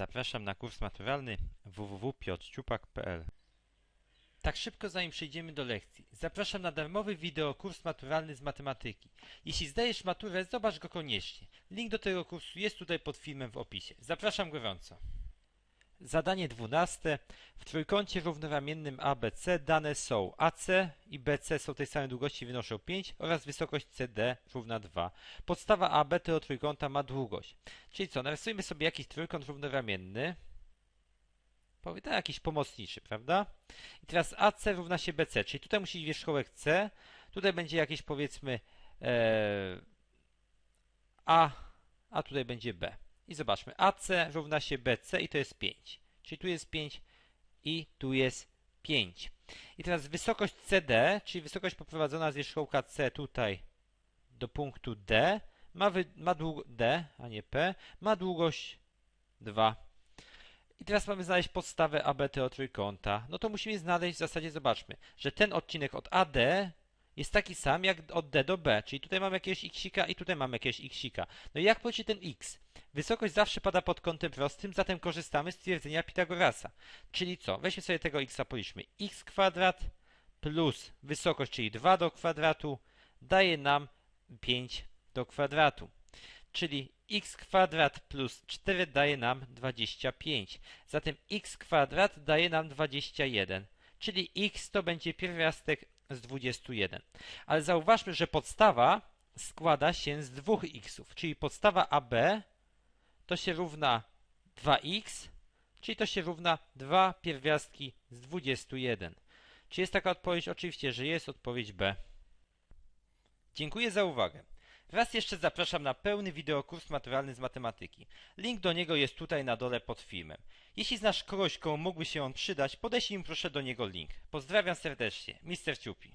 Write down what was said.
Zapraszam na kurs maturalny www.piotrciupak.pl Tak szybko zanim przejdziemy do lekcji, zapraszam na darmowy wideokurs maturalny z matematyki. Jeśli zdajesz maturę, zobacz go koniecznie. Link do tego kursu jest tutaj pod filmem w opisie. Zapraszam gorąco. Zadanie 12. W trójkącie równoramiennym ABC dane są AC i BC są tej samej długości, wynoszą 5 oraz wysokość CD równa 2. Podstawa AB tego trójkąta ma długość. Czyli co, narysujmy sobie jakiś trójkąt równoramienny. Powie- tak, jakiś pomocniczy, prawda? I teraz AC równa się BC, czyli tutaj musi być wierzchołek C, tutaj będzie jakieś powiedzmy e, A, a tutaj będzie B. I zobaczmy, AC równa się BC i to jest 5. Czyli tu jest 5 i tu jest 5. I teraz wysokość CD, czyli wysokość poprowadzona z wierzchołka C tutaj do punktu D, ma, wy, ma dług, D, a nie P, ma długość 2. I teraz mamy znaleźć podstawę AB tego trójkąta. No to musimy znaleźć w zasadzie, zobaczmy, że ten odcinek od AD jest taki sam jak od D do B, czyli tutaj mamy jakiegoś xika i tutaj mamy jakiegoś xika. No i jak policzyć ten x? Wysokość zawsze pada pod kątem prostym, zatem korzystamy z twierdzenia Pitagorasa. Czyli co? Weźmy sobie tego x, policzmy. x kwadrat plus wysokość, czyli 2 do kwadratu, daje nam 5 do kwadratu. Czyli x kwadrat plus 4 daje nam 25. Zatem x kwadrat daje nam 21. Czyli x to będzie pierwiastek z 21. Ale zauważmy, że podstawa składa się z dwóch xów, czyli podstawa AB to się równa 2x, czyli to się równa 2 pierwiastki z 21. Czy jest taka odpowiedź? Oczywiście, że jest odpowiedź B. Dziękuję za uwagę. Raz jeszcze zapraszam na pełny wideokurs maturalny z matematyki. Link do niego jest tutaj na dole pod filmem. Jeśli znasz kogoś, komu mógłby się on przydać, podeślij im proszę do niego link. Pozdrawiam serdecznie, Mr. Ciupi.